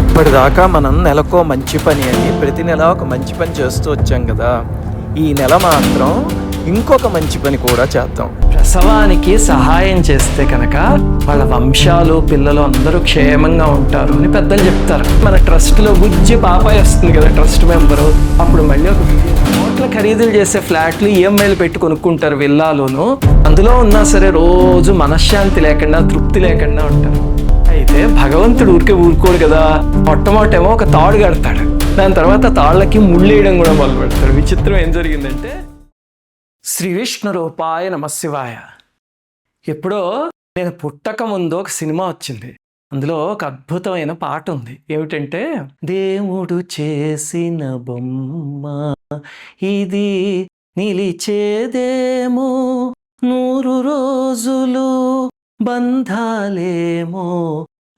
ఇప్పటిదాకా మనం నెలకో మంచి పని అని ప్రతి నెల ఒక మంచి పని చేస్తూ వచ్చాం కదా. ఈ నెల మాత్రం ఇంకొక మంచి పని కూడా చేద్దాం. ప్రసవానికి సహాయం చేస్తే కనుక వాళ్ళ వంశాలు పిల్లలు అందరూ క్షేమంగా ఉంటారు అని పెద్దలు చెప్తారు. మన ట్రస్ట్లో బుజ్జి పాపాయి వస్తుంది కదా ట్రస్ట్ మెంబరు. అప్పుడు మళ్ళీ ఒక కోట్ల ఖరీదులు చేసే ఫ్లాట్లు ఈఎంఐలు పెట్టి కొనుక్కుంటారు విల్లాలోను. అందులో ఉన్నా సరే రోజు మనశ్శాంతి లేకుండా తృప్తి లేకుండా ఉంటారు. అయితే భగవంతుడు ఊరికే ఊరుకోడు కదా. మొట్టమొదటేమో ఒక తాడు కడతాడు. దాని తర్వాత తాళ్ళకి ముళ్ళేయడం కూడా మొదలు పెడతాడు విచిత్రం ఏం జరిగిందంటే శ్రీ విష్ణు రూపాయ నమశివాయ ఎప్పుడో నేను పుట్టక ముందు ఒక సినిమా వచ్చింది. అందులో ఒక అద్భుతమైన పాట ఉంది. ఏమిటంటే దేవుడు చేసిన బొమ్మ ఇది నిలిచేదేమో నూరు రోజులు బంధాలేమో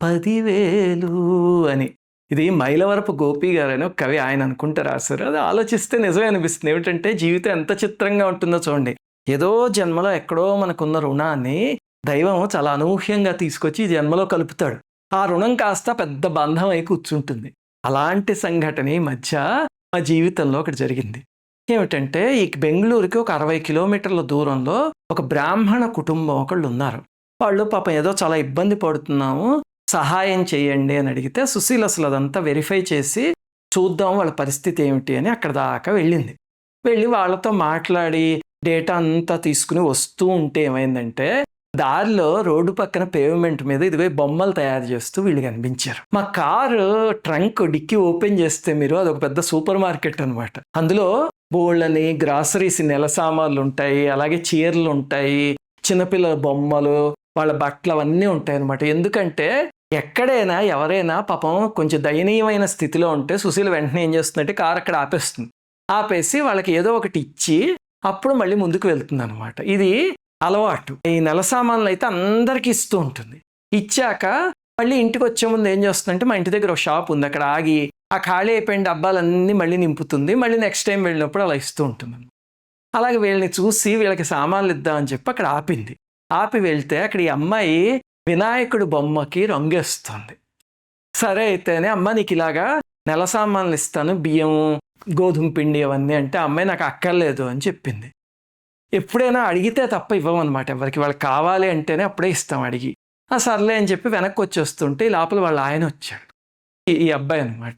పదివేలు అని. ఇది మైలవరపు గోపి గారు అని ఒక కవి ఆయన అనుకుంటే రాశారు అది ఆలోచిస్తే నిజమే అనిపిస్తుంది. ఏమిటంటే జీవితం ఎంత చిత్రంగా ఉంటుందో చూడండి. ఏదో జన్మలో ఎక్కడో మనకున్న రుణాన్ని దైవం చాలా అనూహ్యంగా తీసుకొచ్చి జన్మలో కలుపుతాడు. ఆ రుణం కాస్త పెద్ద బంధం అయి కూర్చుంటుంది. అలాంటి సంఘటన మధ్య మా జీవితంలో ఒకటి జరిగింది. ఏమిటంటే ఈ బెంగళూరుకి ఒక అరవై కిలోమీటర్ల దూరంలో ఒక బ్రాహ్మణ కుటుంబం ఒకళ్ళు ఉన్నారు. వాళ్ళు పాపం ఏదో చాలా ఇబ్బంది పడుతున్నాము. సహాయం చేయండి అని అడిగితే సుశీల్ అసలు అదంతా వెరిఫై చేసి చూద్దాం వాళ్ళ పరిస్థితి ఏమిటి అని అక్కడ దాకా వెళ్ళింది. వెళ్ళి వాళ్ళతో మాట్లాడి డేటా అంతా తీసుకుని వస్తూ ఉంటే ఏమైందంటే దారిలో రోడ్డు పక్కన పేవ్మెంట్ మీద ఇదిగో బొమ్మలు తయారు చేస్తూ వీళ్ళు కనిపించారు. మా కారు ట్రంక్ డిక్కి ఓపెన్ చేస్తే మీరు అదొక పెద్ద సూపర్ మార్కెట్ అనమాట అందులో బోళ్ళని గ్రాసరీస్ నెల సామాన్లు ఉంటాయి అలాగే చీరలు ఉంటాయి చిన్నపిల్లల బొమ్మలు వాళ్ళ బట్టలు అవన్నీ ఉంటాయి అనమాట ఎందుకంటే ఎక్కడైనా ఎవరైనా పాపం కొంచెం దయనీయమైన స్థితిలో ఉంటే సుశీల్ వెంటనే ఏం చేస్తుందంటే కారు అక్కడ ఆపేస్తుంది. ఆపేసి వాళ్ళకి ఏదో ఒకటి ఇచ్చి అప్పుడు మళ్ళీ ముందుకు వెళ్తుంది అనమాట ఇది అలవాటు. ఈ నెల సామాన్లు అయితే అందరికీ ఇస్తూ ఉంటుంది. ఇచ్చాక మళ్ళీ ఇంటికి వచ్చే ముందు ఏం చేస్తుందంటే మా ఇంటి దగ్గర ఒక షాప్ ఉంది. అక్కడ ఆగి ఆ ఖాళీ అయిపోయిన డబ్బాలన్నీ మళ్ళీ నింపుతుంది. మళ్ళీ నెక్స్ట్ టైం వెళ్ళినప్పుడు అలా ఇస్తూ ఉంటుంది అలాగే వీళ్ళని చూసి వీళ్ళకి సామాన్లు ఇద్దామని చెప్పి అక్కడ ఆపింది. ఆపి వెళ్తే అక్కడ ఈ అమ్మాయి వినాయకుడు బొమ్మకి రంగేస్తుంది సరే అయితేనే అమ్మ నీకు ఇలాగా నెల సామాన్లు ఇస్తాను బియ్యం గోధుమ పిండి అవన్నీ అంటే అమ్మాయి నాకు అక్కర్లేదు అని చెప్పింది. ఎప్పుడైనా అడిగితే తప్ప ఇవ్వమన్నమాట. ఎవరికి వాళ్ళకి కావాలి అంటేనే అప్పుడే ఇస్తాం అడిగి. ఆ సర్లే అని చెప్పి వెనక్కి వచ్చేస్తుంటే ఈ లోపల వాళ్ళ ఆయన వచ్చాడు. ఈ- ఈ అబ్బాయి అనమాట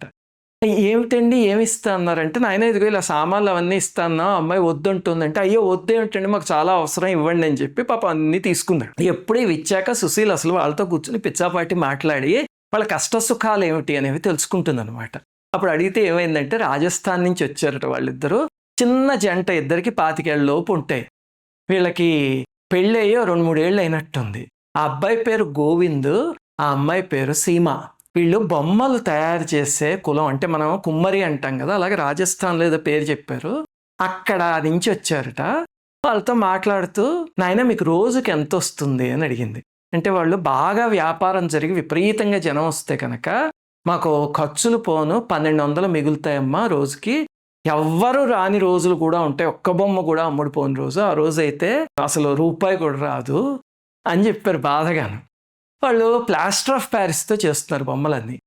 ఏమిటండి? ఏమి ఇస్తా అన్నారంటే నాయన ఇదిగో ఇలా సామాన్లు అవన్నీ ఇస్తాను అమ్మాయి వద్దంటుందంటే అయ్యో వద్దేమిటండి మాకు చాలా అవసరం ఇవ్వండి అని చెప్పి పాప అన్ని తీసుకుందాడు ఎప్పుడు ఇవి ఇచ్చాక సుశీల్ అసలు వాళ్ళతో కూర్చుని పిచ్చాపాటి మాట్లాడి వాళ్ళ కష్ట సుఖాలు ఏమిటి? అనేవి తెలుసుకుంటుంది అనమాట అప్పుడు అడిగితే ఏమైందంటే రాజస్థాన్ నుంచి వచ్చారట వాళ్ళిద్దరూ. చిన్న జంట ఇద్దరికి పాతికేళ్ళ లోపు ఉంటాయి. వీళ్ళకి పెళ్ళయ్యో రెండు మూడేళ్ళు అయినట్టుంది. ఆ అబ్బాయి పేరు గోవింద్ ఆ అమ్మాయి పేరు సీమ. వీళ్ళు బొమ్మలు తయారు చేసే కులం అంటే మనం కుమ్మరి అంటాం కదా అలాగే రాజస్థాన్లో ఏదో పేరు చెప్పారు. అక్కడ నుంచి వచ్చారట. వాళ్ళతో మాట్లాడుతూ నాయన మీకు రోజుకి ఎంత వస్తుంది? అని అడిగింది. అంటే వాళ్ళు బాగా వ్యాపారం జరిగి విపరీతంగా జనం వస్తే కనుక మాకు ఖర్చులు పోను పన్నెండు వందలు మిగులుతాయమ్మా రోజుకి. ఎవ్వరు రాని రోజులు కూడా ఉంటాయి. ఒక్క బొమ్మ కూడా అమ్ముడుపోని రోజు. ఆ రోజు అయితే అసలు రూపాయి కూడా రాదు. అని చెప్పారు బాధగాను. వాళ్ళు ప్లాస్టర్ ఆఫ్ ప్యారిస్తో చేస్తున్నారు బొమ్మలన్నీ.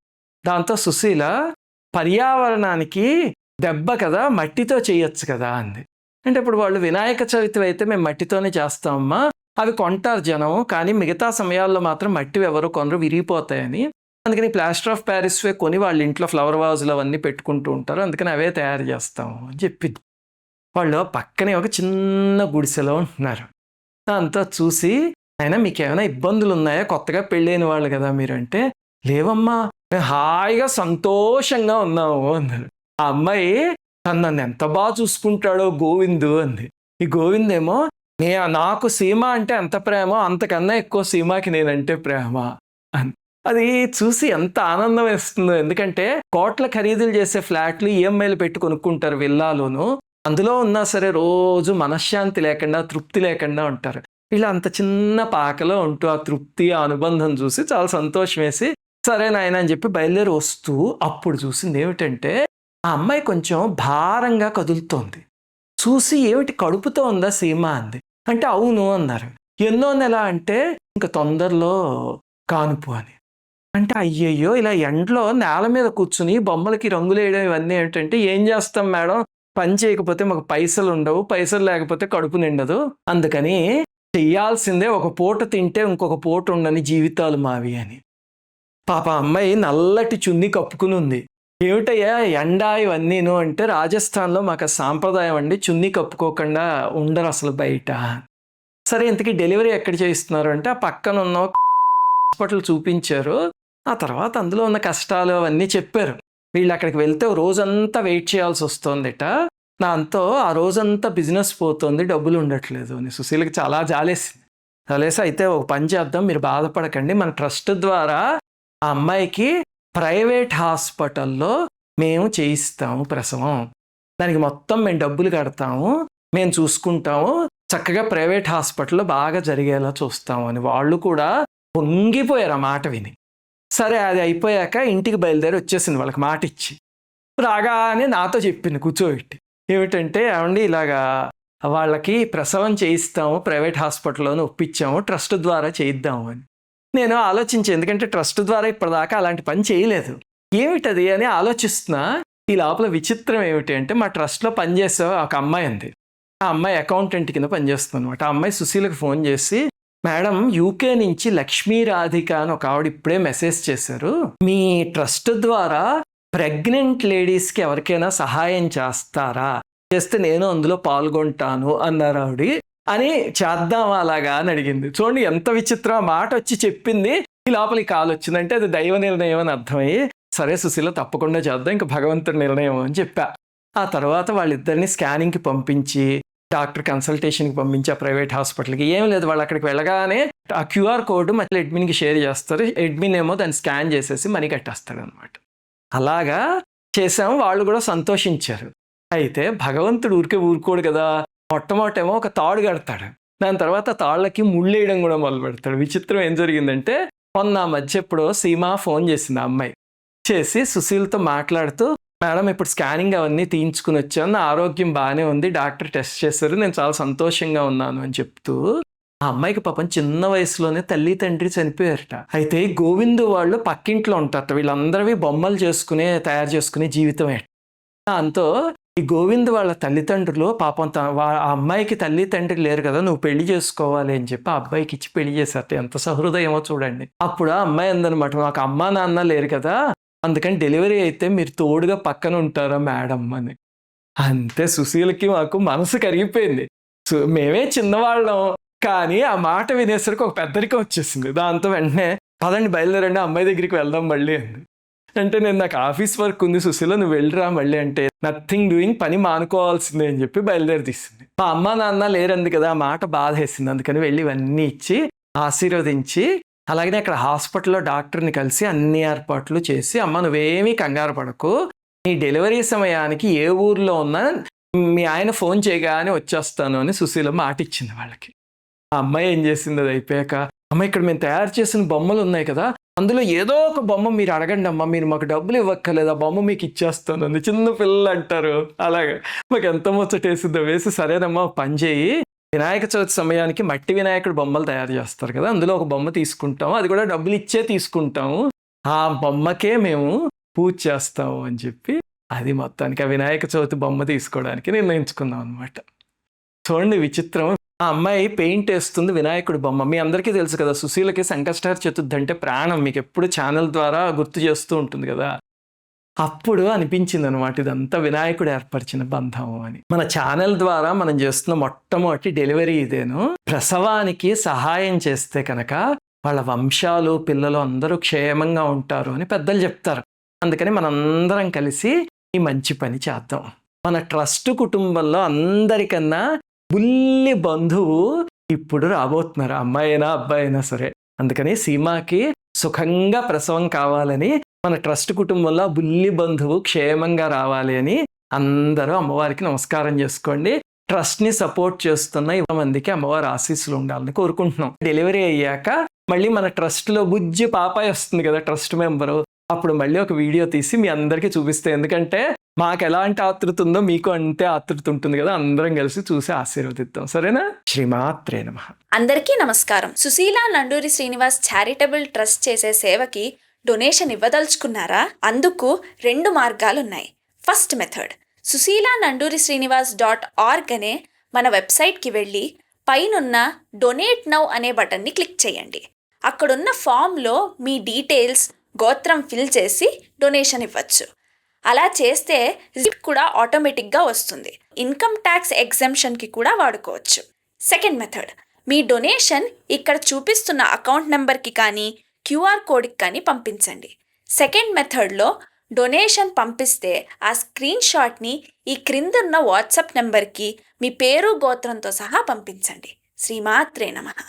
దాంతో సుశీల పర్యావరణానికి దెబ్బ కదా మట్టితో చేయొచ్చు కదా అంది. అంటే ఇప్పుడు వాళ్ళు వినాయక చవితి అయితే మేము మట్టితోనే చేస్తామమ్మా అవి కొంటారు జనం కానీ మిగతా సమయాల్లో మాత్రం మట్టి ఎవరో కొనరు విరిగిపోతాయని. అందుకని ప్లాస్టర్ ఆఫ్ ప్యారిస్వే కొని వాళ్ళ ఇంట్లో ఫ్లవర్ వాజులు అవన్నీ పెట్టుకుంటూ ఉంటారు అందుకని అవే తయారు చేస్తాము అని చెప్పింది. వాళ్ళు పక్కనే ఒక చిన్న గుడిసెలో ఉంటున్నారు. దాంతో చూసి అయినా మీకు ఏమైనా ఇబ్బందులు ఉన్నాయా కొత్తగా పెళ్ళైన వాళ్ళు కదా మీరు అంటే లేవమ్మా మేము హాయిగా సంతోషంగా ఉన్నాము అన్నారు. ఆ అమ్మాయి తను నన్ను ఎంత బాగా చూసుకుంటాడో గోవిందు అంది. ఈ గోవింద్ ఏమో నే నాకు సీమ అంటే ఎంత ప్రేమ? అంతకన్నా ఎక్కువ సీమాకి నేనంటే ప్రేమ అని అది చూసి ఎంత ఆనందం వేస్తుందో. ఎందుకంటే కోట్ల ఖరీదులు చేసే ఫ్లాట్లు ఈఎంఐలు పెట్టి కొనుక్కుంటారు విల్లాలోను. అందులో ఉన్నా సరే రోజు మనశ్శాంతి లేకుండా తృప్తి లేకుండా ఉంటారు. ఇలా అంత చిన్న పాకలో ఉంటూ ఆ తృప్తి ఆ అనుబంధం చూసి చాలా సంతోషం వేసి సరే నాయన అని చెప్పి బయలుదేరి వస్తూ అప్పుడు చూసింది ఏమిటంటే ఆ అమ్మాయి కొంచెం భారంగా కదులుతోంది. చూసి ఏమిటి కడుపుతో ఉందా సీమ అంది. అంటే అవును అన్నారు. ఎన్నో నెల అంటే ఇంకా తొందరలో కానుపు అని. అంటే అయ్యయ్యో ఇలా ఎండలో నేల మీద కూర్చుని బొమ్మలకి రంగులు వేయడం ఇవన్నీ ఏంటంటే ఏం చేస్తాం మేడం? పని చేయకపోతే మాకు పైసలు ఉండవు పైసలు లేకపోతే కడుపు నిండదు అందుకని చెయ్యాల్సిందే. ఒక పూట తింటే ఇంకొక పూట ఉండని జీవితాలు మావి అని. పాప అమ్మాయి నల్లటి చున్ని కప్పుకుని ఉంది ఏమిటయ్యా ఎండ ఇవన్నీను అంటే రాజస్థాన్లో మాకు సాంప్రదాయం అండి చున్నీ కప్పుకోకుండా ఉండరు అసలు బయట. సరే ఇంతకీ డెలివరీ ఎక్కడ చేయిస్తున్నారు అంటే ఆ పక్కన ఉన్న హాస్పిటల్ చూపించారు. ఆ తర్వాత అందులో ఉన్న కష్టాలు అవన్నీ చెప్పారు. వీళ్ళు అక్కడికి వెళ్తే రోజంతా వెయిట్ చేయాల్సి వస్తుందిట. దాంతో ఆ రోజంతా బిజినెస్ పోతుంది డబ్బులు ఉండట్లేదు అని. సుశీలకి చాలా జాలేసింది. జాలేసి అయితే ఒక పని చేద్దాం మీరు బాధపడకండి. మన ట్రస్ట్ ద్వారా ఆ అమ్మాయికి ప్రైవేట్ హాస్పిటల్లో మేము చేయిస్తాము ప్రసవం. దానికి మొత్తం మేము డబ్బులు కడతాము మేము చూసుకుంటాము చక్కగా ప్రైవేట్ హాస్పిటల్లో బాగా జరిగేలా చూస్తాము అని. వాళ్ళు కూడా పొంగిపోయారు ఆ మాట విని. సరే అది అయిపోయాక ఇంటికి బయలుదేరి వచ్చేసింది వాళ్ళకి మాట ఇచ్చి రాగానే నాతో చెప్పింది కూర్చోబెట్టి. ఏమిటంటే ఏమండి ఇలాగా వాళ్ళకి ప్రసవం చేయిస్తాము ప్రైవేట్ హాస్పిటల్లోనే ఒప్పించాము ట్రస్ట్ ద్వారా చేయిద్దాము అని. నేను ఆలోచించి ఎందుకంటే ట్రస్ట్ ద్వారా ఇప్పటిదాకా అలాంటి పని చేయలేదు. ఏమిటది అని ఆలోచిస్తున్నా ఈ లోపల విచిత్రం ఏమిటి అంటే మా ట్రస్ట్లో పనిచేసే ఒక అమ్మాయి ఉంది. ఆ అమ్మాయి అకౌంటెంట్ కింద పనిచేస్తుంది అనమాట ఆ అమ్మాయి సుశీలకు ఫోన్ చేసి మేడం యూకే నుంచి లక్ష్మీ రాధిక అని ఒక ఆవిడ ఇప్పుడే మెసేజ్ చేశారు. మీ ట్రస్ట్ ద్వారా ప్రెగ్నెంట్ లేడీస్కి ఎవరికైనా సహాయం చేస్తారా? చేస్తే నేను అందులో పాల్గొంటాను అన్నారు ఆవిడ. అని చేద్దాం అలాగా అని అడిగింది. చూడండి ఎంత విచిత్రం ఆ మాట వచ్చి చెప్పింది. ఈ లోపలికి కాలు వచ్చిందంటే అది దైవ నిర్ణయం అని అర్థమయ్యి సరే సుశీల తప్పకుండా చేద్దాం ఇంకా భగవంతుడి నిర్ణయం అని చెప్పా. ఆ తర్వాత వాళ్ళిద్దరిని స్కానింగ్కి పంపించి డాక్టర్ కన్సల్టేషన్కి పంపించి ఆ ప్రైవేట్ హాస్పిటల్కి. ఏం లేదు వాళ్ళు అక్కడికి వెళ్ళగానే ఆ క్యూఆర్ కోడ్ మళ్ళీ అడ్మిన్కి షేర్ చేస్తారు. అడ్మిన్ ఏమో దాన్ని స్కాన్ చేసేసి మనీ కట్టేస్తాడు అనమాట అలాగా చేసాము వాళ్ళు కూడా సంతోషించారు. అయితే భగవంతుడు ఊరికే ఊరుకోడు కదా మొట్టమొదటేమో ఒక తాడు కడతాడు. దాని తర్వాత తాళ్ళకి ముళ్ళేయడం కూడా మొదలు పెడతాడు. విచిత్రం ఏం జరిగిందంటే మొన్న మధ్య ఎప్పుడో సీమా ఫోన్ చేసింది ఆ అమ్మాయి. చేసి సుశీల్తో మాట్లాడుతూ మేడం ఇప్పుడు స్కానింగ్ అవన్నీ తీయించుకుని వచ్చాను ఆరోగ్యం బాగానే ఉంది డాక్టర్ టెస్ట్ చేశారు నేను చాలా సంతోషంగా ఉన్నాను అని చెప్తూ ఆ అమ్మాయికి పాపం చిన్న వయసులోనే తల్లి తండ్రి చనిపోయారట. అయితే గోవిందు వాళ్ళు పక్కింట్లో ఉంటారట. వీళ్ళందరివి బొమ్మలు చేసుకునే తయారు చేసుకునే జీవితమే దాంతో ఈ గోవింద్ వాళ్ళ తల్లిదండ్రులు పాపం వా- ఆ అమ్మాయికి తల్లి తండ్రి లేరు కదా నువ్వు పెళ్ళి చేసుకోవాలి అని చెప్పి ఆ అబ్బాయికి ఇచ్చి పెళ్ళి చేశారట. ఎంత సహృదయమో చూడండి. అప్పుడు ఆ అమ్మాయి అందనమాట మాకు అమ్మా నాన్న లేరు కదా అందుకని డెలివరీ అయితే మీరు తోడుగా పక్కన ఉంటారా మేడం అని. అంతే సుశీలకి మాకు మనసు కరిగిపోయింది. మేమే చిన్నవాళ్ళం. కానీ ఆ మాట వినేసరికి ఒక పెద్దరికం వచ్చేసింది. దాంతో వెంటనే పదండి బయలుదేరండి అమ్మాయి దగ్గరికి వెళ్దాం మళ్ళీ అంది. అంటే నేను నాకు ఆఫీస్ వర్క్ ఉంది సుశీల నువ్వు వెళ్ళిరా మళ్ళీ అంటే నథింగ్ డూయింగ్ పని మానుకోవాల్సిందే అని చెప్పి బయలుదేరి తీసింది మా అమ్మ నాన్న లేరంది కదా ఆ మాట బాధ వేసింది అందుకని వెళ్ళి ఇవన్నీ ఇచ్చి ఆశీర్వదించి అలాగే అక్కడ హాస్పిటల్లో డాక్టర్ని కలిసి అన్ని ఏర్పాట్లు చేసి అమ్మ నువ్వేమీ కంగారు పడకు. నీ డెలివరీ సమయానికి ఏ ఊర్లో ఉన్నా మీ ఆయన ఫోన్ చేయగానే వచ్చేస్తాను అని సుశీల మాట ఇచ్చింది వాళ్ళకి. ఆ అమ్మాయి ఏం చేసింది? అది అయిపోయాక అమ్మ ఇక్కడ మేము తయారు చేసిన బొమ్మలు ఉన్నాయి కదా అందులో ఏదో ఒక బొమ్మ మీరు అడగండి అమ్మ మీరు మాకు డబ్బులు ఇవ్వక్కర్లేదు ఆ బొమ్మ మీకు ఇచ్చేస్తాను చిన్న పిల్లలు అంటారు. అలాగే మాకు ఎంత ముచ్చటేసిందో వేసి సరేనమ్మా పని చేయి. వినాయక చవితి సమయానికి మట్టి వినాయకుడు బొమ్మలు తయారు చేస్తారు కదా అందులో ఒక బొమ్మ తీసుకుంటాము అది కూడా డబ్బులు ఇచ్చే తీసుకుంటాము ఆ బొమ్మకే మేము పూజ చేస్తాము అని చెప్పి అది మొత్తానికి ఆ వినాయక చవితి బొమ్మ తీసుకోవడానికి నిర్ణయించుకున్నాం అనమాట చూడండి విచిత్రం. ఆ అమ్మాయి పెయింట్ వేస్తుంది వినాయకుడి బొమ్మ. మీ అందరికీ తెలుసు కదా సుశీలకి సంకష్టార చతుర్థి అంటే ప్రాణం. మీకు ఎప్పుడు ఛానల్ ద్వారా గుర్తు చేస్తూ ఉంటుంది కదా. అప్పుడు అనిపించింది అనమాట ఇదంతా వినాయకుడు ఏర్పరిచిన బంధం అని. మన ఛానల్ ద్వారా మనం చేస్తున్న మొట్టమొదటి డెలివరీ ఇదేను. ప్రసవానికి సహాయం చేస్తే కనుక వాళ్ళ వంశాలు పిల్లలు అందరూ క్షేమంగా ఉంటారు అని పెద్దలు చెప్తారు. అందుకని మనందరం కలిసి ఈ మంచి పని చేద్దాం. మన ట్రస్ట్ కుటుంబంలో అందరికన్నా బుల్లి బంధువు ఇప్పుడు రాబోతున్నారు. అమ్మాయి అయినా అబ్బాయి అయినా సరే. అందుకని సీమాకి సుఖంగా ప్రసవం కావాలని మన ట్రస్ట్ కుటుంబంలో బుల్లి బంధువు క్షేమంగా రావాలి అని అందరూ అమ్మవారికి నమస్కారం చేసుకోండి. ట్రస్ట్ని సపోర్ట్ చేస్తున్న ఇరవై మందికి అమ్మవారి ఆశీస్సులు ఉండాలని కోరుకుంటున్నాం. డెలివరీ అయ్యాక మళ్ళీ మన ట్రస్ట్లో బుజ్జి పాపాయి వస్తుంది కదా ట్రస్ట్ మెంబరు. అప్పుడు మళ్ళీ ఒక వీడియో తీసి మీ అందరికీ చూపిస్తే ఎందుకంటే మాకు ఎలాంటి ఆతృత ఉందో మీకు అంతే ఆతృత ఉంటుంది కదా అందరం కలిసి చూసి ఆశీర్వదిద్దాం. సరేనా? శ్రీమాత్రే నమ. అందరికీ నమస్కారం. సుశీల నండూరి శ్రీనివాస్ చారిటబుల్ ట్రస్ట్ చేసే సేవకి డొనేషన్ ఇవ్వదలుచుకున్నారా? అందుకు రెండు మార్గాలున్నాయి. First method Susheela Nanduri Srinivas dot org అనే మన వెబ్సైట్కి వెళ్ళి పైనున్న డొనేట్ నౌ అనే బటన్ని క్లిక్ చేయండి. అక్కడున్న ఫామ్లో మీ డీటెయిల్స్ గోత్రం ఫిల్ చేసి డొనేషన్ ఇవ్వచ్చు. అలా చేస్తే రిసిప్ట్ కూడా ఆటోమేటిక్గా వస్తుంది. ఇన్కమ్ ట్యాక్స్ ఎగ్జంప్షన్కి కూడా వాడుకోవచ్చు. Second method. మీ డొనేషన్ ఇక్కడ చూపిస్తున్న అకౌంట్ నెంబర్కి కానీ క్యూఆర్ కోడ్కి కానీ పంపించండి. సెకండ్ మెథడ్లో డొనేషన్ పంపిస్తే ఆ స్క్రీన్ షాట్ని ఈ క్రిందున్న వాట్సాప్ నెంబర్కి మీ పేరు గోత్రంతో సహా పంపించండి. శ్రీమాత్రే నమః.